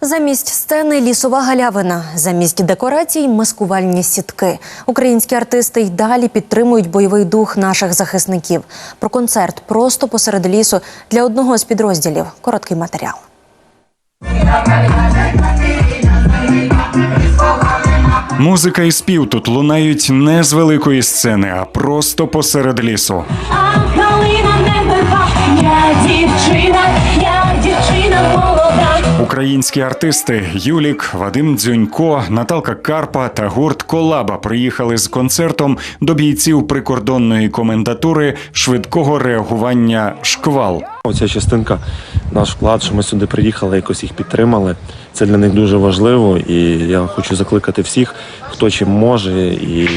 Замість сцени лісова галявина, замість декорацій маскувальні сітки. Українські артисти й далі підтримують бойовий дух наших захисників. Про концерт просто посеред лісу для одного з підрозділів. Короткий матеріал. Музика і спів тут лунають не з великої сцени, а просто посеред лісу. Українські артисти Юлік, Вадим Дзюнько, Наталка Карпа та гурт Колаба приїхали з концертом до бійців прикордонної комендатури швидкого реагування Шквал. Оця частинка, наш вклад, що ми сюди приїхали, якось їх підтримали. Це для них дуже важливо, і я хочу закликати всіх, хто чим може, і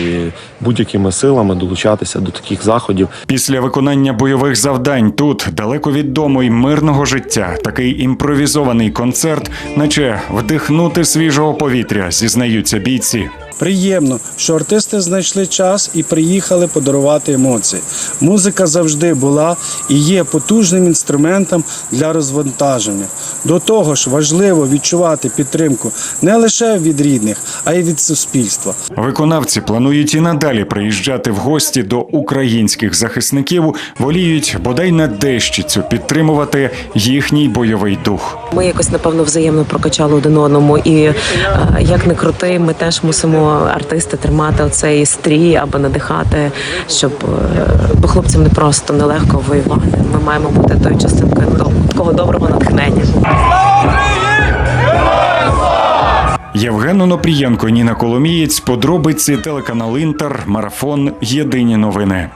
будь-якими силами долучатися до таких заходів. Після виконання бойових завдань тут, далеко від дому й мирного життя, такий імпровізований концерт, наче вдихнути свіжого повітря, зізнаються бійці. Приємно, що артисти знайшли час і приїхали подарувати емоції. Музика завжди була і є потужним інструментом для розвантаження. До того ж, важливо відчувати підтримку не лише від рідних, а й від суспільства. Виконавці планують і надалі приїжджати в гості до українських захисників, воліють бодай на дещицю підтримувати їхній бойовий дух. Ми якось напевно взаємно прокачали один одному, і е, як не крути, ми теж мусимо артисти тримати оцей стрій аби надихати, щоб е, хлопцям не просто нелегко воювати. Ми маємо бути тою частинкою такого доброго натхнення. Євген Онопрієнко, Ніна Коломієць, подробиці телеканал Інтер, марафон. Єдині новини.